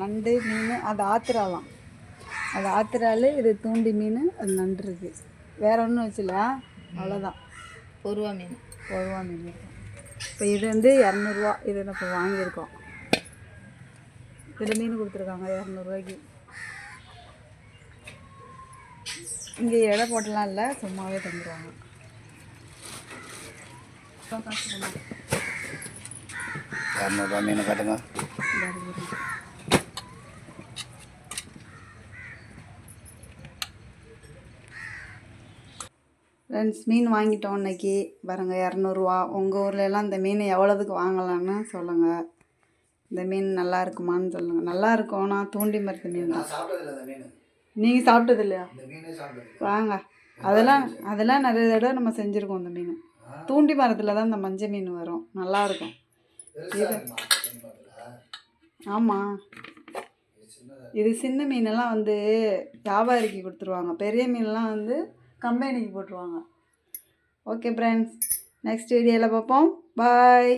நண்டு மீன் அது ஆத்திராலாம். அது ஆத்திரால் இது தூண்டி மீன் அது நண்டு இருக்கு. வேற ஒன்றும் வச்சுல? அவ்வளோதான் பொருவா மீன். பொதுவாக மீன் இருக்கும். இப்போ இது வந்து இரநூறுவா. இது நம்ம இப்போ வாங்கியிருக்கோம். இதில் மீன் கொடுத்துருக்காங்க இரநூறுவாய்க்கு. இங்கே எடை போட்டலாம் இல்லை சும்மாவே தந்துடுவாங்க இரநூறுவா மீன் காட்டுங்க. ஃப்ரெண்ட்ஸ் மீன் வாங்கிட்டோம் இன்னைக்கு. பாருங்க இரநூறுவா. உங்கள் ஊர்ல எல்லாம் இந்த மீன் எவ்வளோதுக்கு வாங்கலாம்னு சொல்லுங்கள் இந்த மீன் நல்லா இருக்குமான்னு சொல்லுங்கள் நல்லா இருக்கும் நான் தூண்டி மரத்து மீன் தான். நீங்கள் சாப்பிட்டது இல்லையா வாங்க. அதெல்லாம் அதெல்லாம் நிறைய தடவை நம்ம செஞ்சுருக்கோம் இந்த மீன். தூண்டி மரத்தில் தான் இந்த மஞ்சள் மீன் வரும். நல்லா இருக்கும். பெருசாக இருக்குமா? மீன் பார்த்துல ஆமாம் இது சின்னதாக இது சின்ன மீனெல்லாம் வந்து வியாபாரிக்கு கொடுத்துருவாங்க. பெரிய மீன்லாம் வந்து கம்பெனிக்கு போட்டுருவாங்க. ஓகே ஃப்ரெண்ட்ஸ் நெக்ஸ்ட் வீடியோவில் பார்ப்போம். பாய்